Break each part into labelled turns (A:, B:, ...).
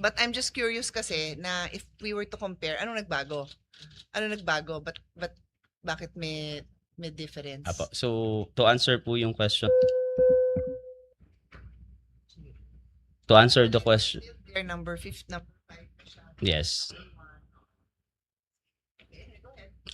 A: But I'm just curious kasi na if we were to compare, ano nagbago? Ano nagbago? But but bakit may may difference?
B: Apo. So, to answer po yung question, to answer the question,
A: Their number 5 number 5 pa siya.
B: yes.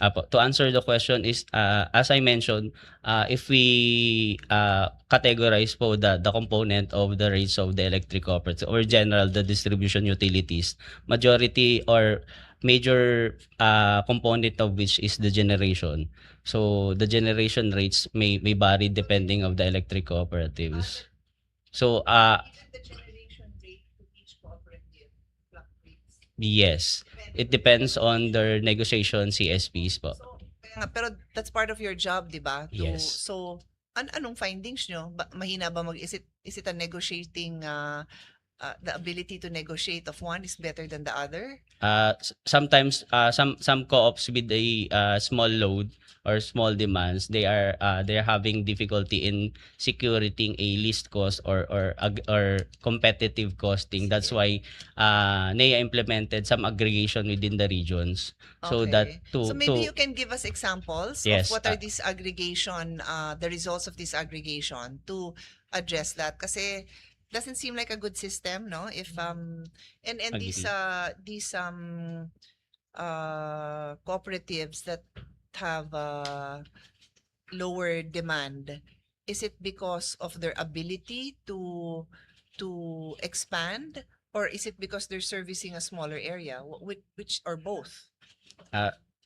B: Apo. To answer the question is, uh, as I mentioned, uh, if we uh, categorize po the, the component of the rates of the electric cooperative or general the distribution utilities, majority or major uh, component of which is the generation. So the generation rates may may vary depending of the electric cooperatives. So uh
A: Even the generation rate to each cooperative fluctuates.
B: Yes, it depends on their negotiation CSPs po.
A: So, kaya nga, pero that's part of your job, di ba? To-
B: Yes.
A: So, an anong findings nyo? Ba, mahina ba mag, is it, is it a negotiating, uh, uh, the ability to negotiate of one is better than the other?
B: uh, sometimes uh, some some co-ops with a uh, small load or small demands they are uh, they're having difficulty in securing a least cost or or or competitive costing that's why uh, NEA implemented some aggregation within the regions so that
A: Okay.
B: to
A: So maybe
B: to
A: you can give us examples
B: Yes,
A: of what are
B: uh,
A: these aggregation, uh, the results of this aggregation to address that. Kasi doesn't seem like a good system, no? If um and and these
B: Agree.
A: uh these um uh cooperatives that have uh lower demand, is it because of their ability to to expand or is it because they're servicing a smaller area? Wh- Which, which or both?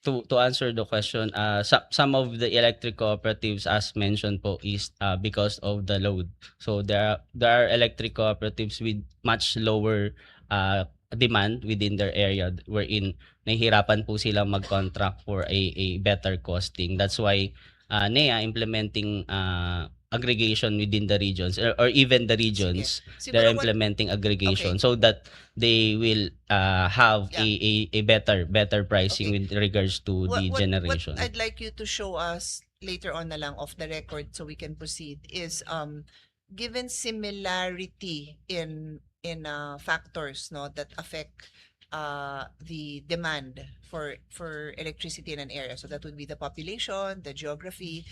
B: To to answer the question, uh, some some of the electric cooperatives, as mentioned po, is uh, because of the load. So there are, there are electric cooperatives with much lower uh, demand within their area wherein nahihirapan po silang mag-contract for a, a better costing. That's why uh, NEA implementing uh, aggregation within the regions or, or even the regions they're
A: Siguro what-
B: implementing aggregation
A: Okay.
B: so that they will uh, have a, a a better better pricing
A: Okay.
B: with regards to
A: what,
B: the
A: what-
B: generation.
A: What I'd like you to show us later on na lang off the record so we can proceed is um given similarity in in uh, factors no that affect uh the demand for for electricity in an area so that would be the population the geography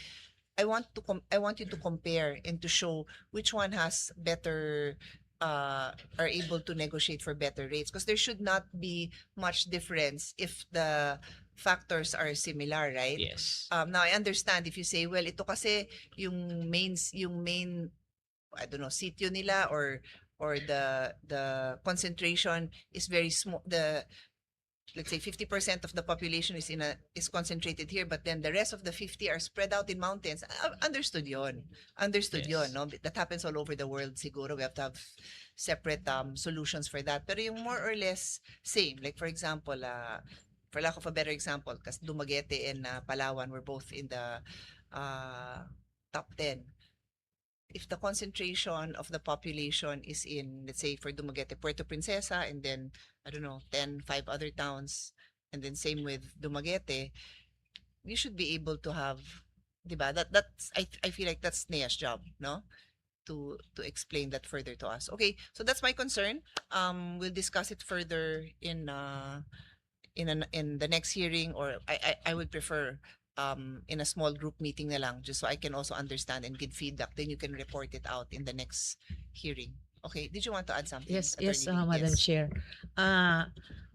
A: i want to com- i want you to compare and to show which one has better uh are able to negotiate for better rates because there should not be much difference if the factors are similar right
B: yes.
A: um, now I understand if you say, well, ito kasi yung main, yung main, I don't know, sitio nila or or the the concentration is very small. The let's say 50% of the population is in a is concentrated here, but then the rest of the 50 are spread out in mountains. Uh, understood yon. Understood yon.
B: Yes.
A: No? That happens all over the world. Siguro we have to have separate um solutions for that. Pero yung more or less same, like for example, uh, for lack of a better example, because Dumaguete and uh, Palawan were both in the uh, top 10. If the concentration of the population is in, let's say, for Dumaguete, Puerto Princesa, and then, I don't know, 10, five other towns, and then same with Dumaguete, you should be able to have, diba? That, that's, I, I feel like that's Nea's job, no? To, to explain that further to us. Okay, so that's my concern. Um, we'll discuss it further in, uh, in an, in the next hearing or I, I I would prefer um in a small group meeting na lang just so I can also understand and give feedback then you can report it out in the next hearing. Okay, did you want to add something?
C: Yes, yes, uh, Madam
A: Yes.
C: Chair. Uh,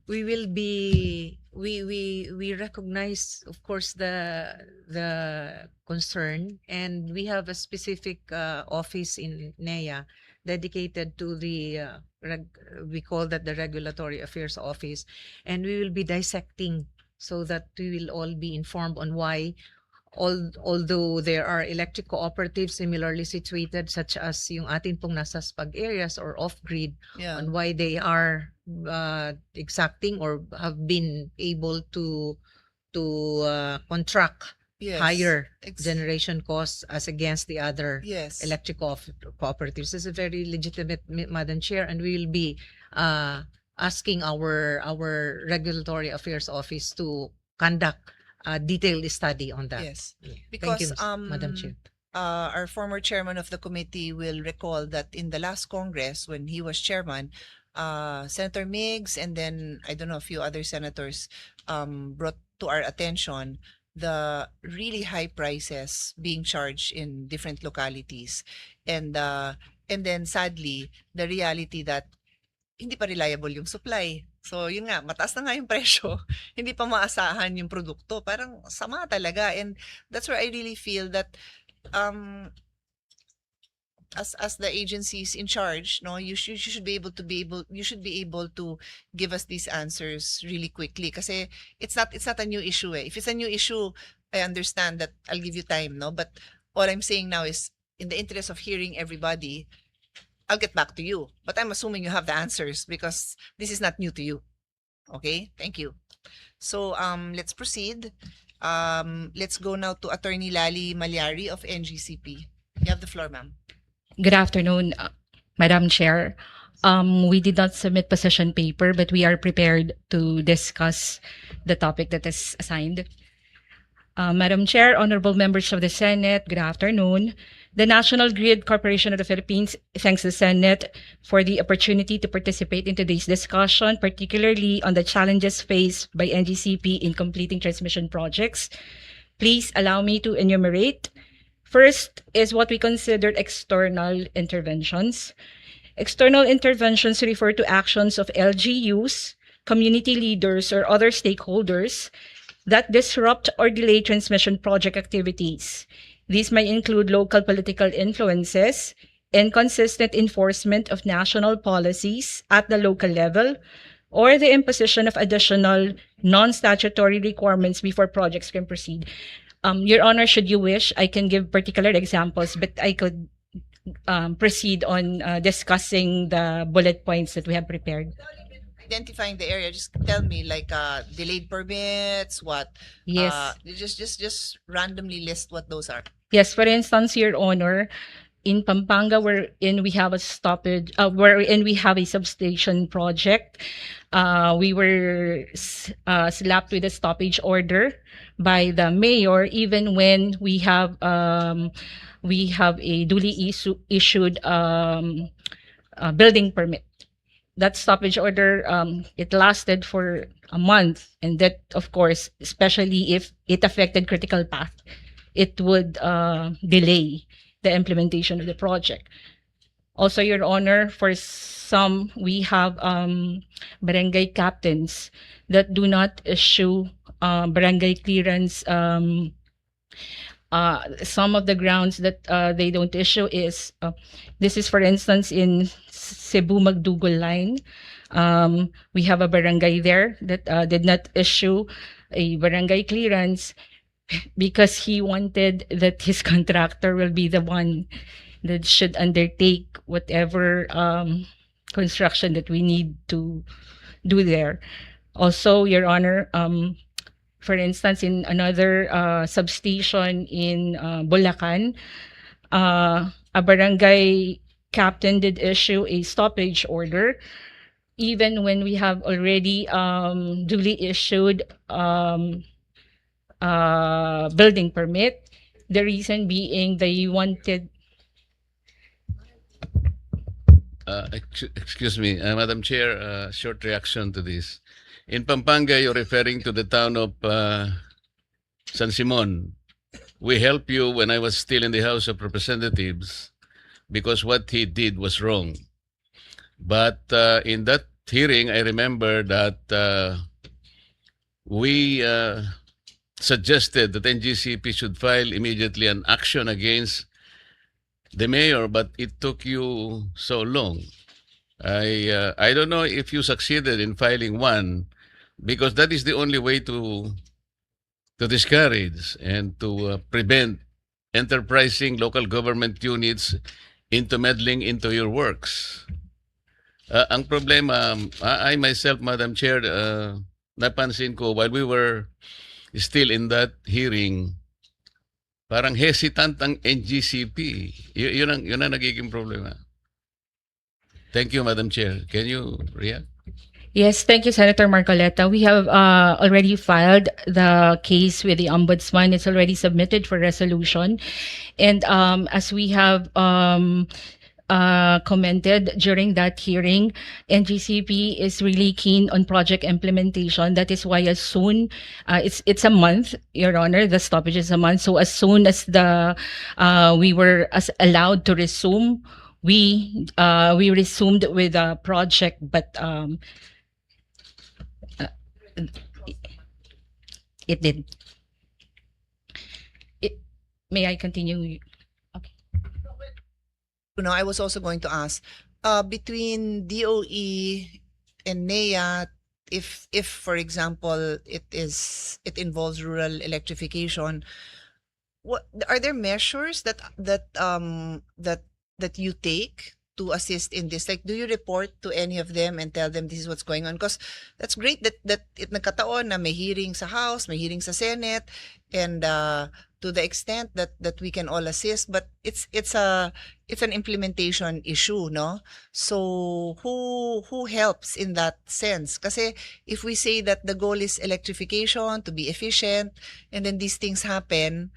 C: we will be, we, we, we recognize, of course, the, the concern and we have a specific uh, office in NEA dedicated to the, uh, reg, we call that the Regulatory Affairs Office. And we will be dissecting so that we will all be informed on why all, although there are electric cooperatives similarly situated such as yung atin pong nasa spag areas or off-grid
A: Yeah.
C: on why they are uh, exacting or have been able to to uh, contract
A: Yes.
C: higher
A: Ex-
C: generation costs as against the other
A: Yes.
C: electric co- cooperatives. This is a very legitimate, Madam Chair, and we will be uh, asking our our regulatory affairs office to conduct a detailed study on that.
A: Yes. Because,
C: Thank you, Madam
A: um,
C: Chair.
A: uh, our former chairman of the committee will recall that in the last Congress, when he was chairman, uh, Senator Miggs and then I don't know a few other senators um, brought to our attention the really high prices being charged in different localities and uh, and then sadly the reality that hindi pa reliable yung supply. So yun nga, mataas na nga yung presyo. hindi pa maasahan yung produkto. Parang sama talaga and that's where I really feel that um as as the agencies in charge no you should you should be able to be able you should be able to give us these answers really quickly kasi it's not it's not a new issue eh. if it's a new issue i understand that i'll give you time no but all i'm saying now is in the interest of hearing everybody i'll get back to you but i'm assuming you have the answers because this is not new to you. Okay? Thank you. So um let's proceed. Um let's go now to attorney lali malyari of ngcp you have the floor ma'am.
D: Good afternoon, uh, Madam Chair. Um, we did not submit position paper, but we are prepared to discuss the topic that is assigned. Uh, Madam Chair, honorable members of the Senate, good afternoon. The National Grid Corporation of the Philippines thanks the Senate for the opportunity to participate in today's discussion, particularly on the challenges faced by NGCP in completing transmission projects. Please allow me to enumerate First is what we consider external interventions. External interventions refer to actions of LGUs, community leaders, or other stakeholders that disrupt or delay transmission project activities. These may include local political influences, inconsistent enforcement of national policies at the local level, or the imposition of additional non-statutory requirements before projects can proceed. Um, Your Honor, should you wish, I can give particular examples, but I could um, proceed on uh, discussing the bullet points that we have prepared.
A: Identifying the area just tell me like uh delayed permits what
D: Yes.
A: uh just just just randomly list what those are
D: Yes, for instance, Your Honor, in Pampanga, wherein we have a stoppage, uh, wherein we have a substation project, uh, we were uh, slapped with a stoppage order by the mayor, even when we have um, we have a duly issue, issued um, uh, building permit. That stoppage order, um, it lasted for a month, and that, of course, especially if it affected critical path it would uh, delay the implementation of the project. Also, Your Honor, for some, we have um, barangay captains that do not issue uh, barangay clearance. Um, uh, some of the grounds that uh, they don't issue is uh, this is, for instance, in Cebu Magdugol line. Um, we have a barangay there that uh, did not issue a barangay clearance because he wanted that his contractor will be the one that should undertake whatever um, construction that we need to do there. Also, Your Honor, um, for instance, in another uh, substation in uh, Bulacan, uh, a barangay captain did issue a stoppage order even when we have already um, duly issued um, uh, building permit. The reason being they wanted,
E: Uh, ex- excuse me, uh, Madam Chair, uh, short reaction to this. In Pampanga, you're referring to the town of uh, San Simon. We helped you when I was still in the House of Representatives because what he did was wrong. But uh, in that hearing, I remember that uh, we uh, suggested that NGCP should file immediately an action against the mayor, but it took you so long. I uh, I don't know if you succeeded in filing one, because that is the only way to to discourage and to uh, prevent enterprising local government units into meddling into your works. Uh, ang problema, um, I, myself, Madam Chair, uh, napansin ko while we were still in that hearing, parang hesitant ang NGCP. Y- yun, ang, yun ang nagiging problema. Thank you, Madam Chair. Can you react?
D: Yes, thank you, Senator Marcoleta. We have uh, already filed the case with the ombudsman. It's already submitted for resolution. And um, as we have um, uh, commented during that hearing, NGCP is really keen on project implementation. That is why as soon, uh, it's it's a month, Your Honor, the stoppage is a month. So as soon as the uh, we were as allowed to resume, we uh, we resumed with the project, but um, it did. It, may I continue?
A: you know, I was also going to ask, uh, between DOE and NEA, if if for example it is it involves rural electrification, what are there measures that that um that that you take to assist in this? Like, do you report to any of them and tell them this is what's going on? Because that's great that that it nagkataon na may hearing sa House, may hearing sa Senate, and uh, to the extent that that we can all assist, but it's it's a it's an implementation issue, no? So who who helps in that sense? Kasi if we say that the goal is electrification to be efficient, and then these things happen,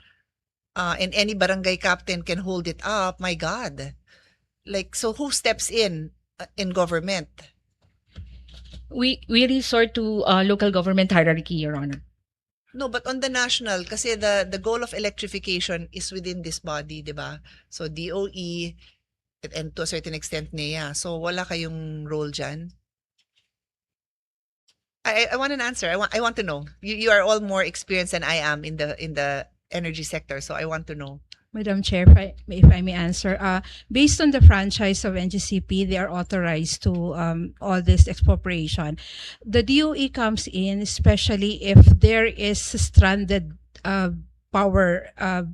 A: uh, and any barangay captain can hold it up, my God. Like, so who steps in uh, in government?
D: We we resort to uh, local government hierarchy, Your Honor.
A: No, but on the national, kasi the the goal of electrification is within this body, di ba? So DOE and- to a certain extent NEA. So wala kayong role dyan? I I want an answer. I want I want to know. You you are all more experienced than I am in the in the energy sector, so I want to know.
F: Madam Chair, if I, if I may answer, uh, based on the franchise of NGCP, they are authorized to um, all this expropriation. The DOE comes in especially if there is stranded uh, power uh,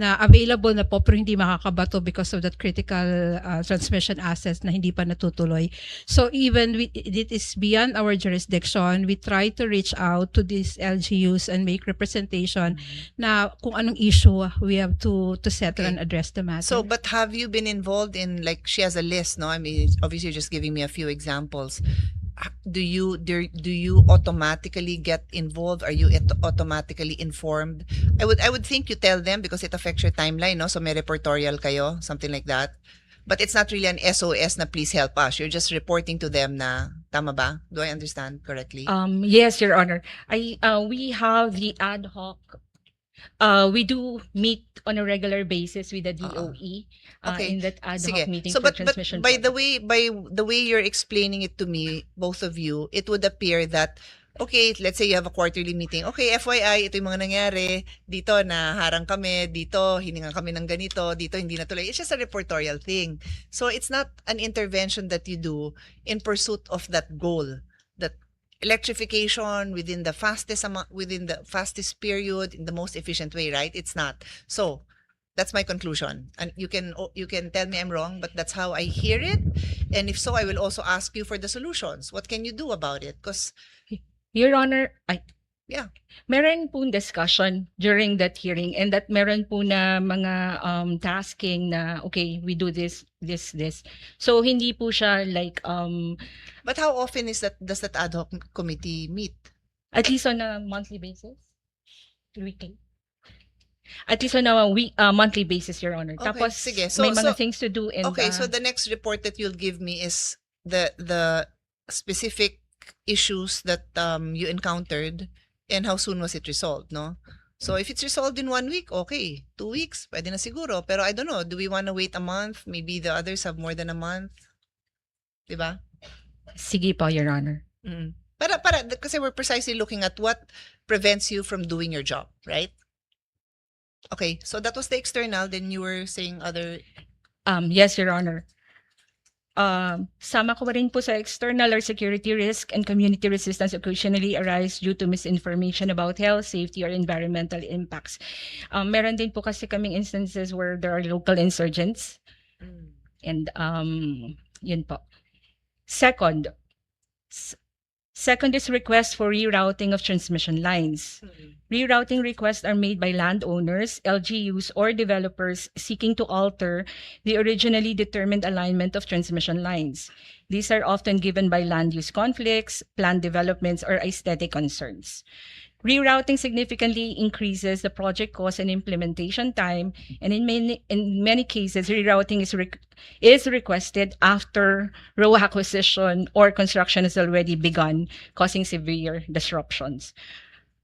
F: na available na po pero hindi makakabato because of that critical uh, transmission assets na hindi pa natutuloy. So even we, it is beyond our jurisdiction, we try to reach out to these LGUs and make representation na kung anong issue we have to to settle
A: Okay.
F: and address the matter.
A: So, but have you been involved in like she has a list, no? I mean, obviously, you're just giving me a few examples. Do you do, you automatically get involved? Are you automatically informed? I would I would think you tell them because it affects your timeline, no? So may reportorial kayo, something like that. But it's not really an SOS na please help us. You're just reporting to them na tama ba? Do I understand correctly?
D: Um, yes, Your Honor. I uh, we have the ad hoc. Uh, we do meet on a regular basis with the
A: Ah,
D: DOE uh,
A: Okay.
D: in that ad
A: Sige.
D: hoc meeting
A: So
D: for
A: but, but by the way by the way you're explaining it to me, both of you, it would appear that okay, let's say you have a quarterly meeting. Okay, FYI, ito yung mga nangyari. Dito na harang kami, dito hininga kami ng ganito, dito hindi natuloy. It's just a reportorial thing. So it's not an intervention that you do in pursuit of that goal. Electrification within the fastest amount within the fastest period in the most efficient way, right? It's not. So that's my conclusion and you can you can tell me i'm wrong but that's how i hear it and if so i will also ask you for the solutions what can you do about it because
D: Your Honor, ay,
A: Yeah.
D: Meron po discussion during that hearing and that meron po na mga um, tasking na, okay, we do this, this, this. So, hindi po siya like, um,
A: but how often is that does that ad hoc committee meet
D: at least on a monthly basis? Weekly? At least on a week, uh, monthly basis, Your Honor.
A: Okay,
D: Tapos,
A: sige. So-
D: may mga
A: so-
D: things to do and,
A: okay so
D: uh,
A: the next report that you'll give me is the the specific issues that um you encountered and how soon was it resolved no so if it's resolved in one week okay two weeks pwede na siguro pero i don't know do we want to wait a month maybe the others have more than a month diba
D: sige po, Your Honor.
A: Mm. Para para kasi we're precisely looking at what prevents you from doing your job, right? Okay, so that was the external. Then you were saying other.
D: Um, yes, Your Honor. Um, sama ko rin po sa external or security risk and community resistance occasionally arise due to misinformation about health, safety, or environmental impacts. Um, meron din po kasi kaming instances where there are local insurgents and um, yun po. Second, second is request for rerouting of transmission lines. Rerouting requests are made by landowners, LGUs, or developers seeking to alter the originally determined alignment of transmission lines. These are often given by land use conflicts, planned developments, or aesthetic concerns. Rerouting significantly increases the project cost and implementation time, and in many in many cases, rerouting is re- is requested after road acquisition or construction has already begun, causing severe disruptions.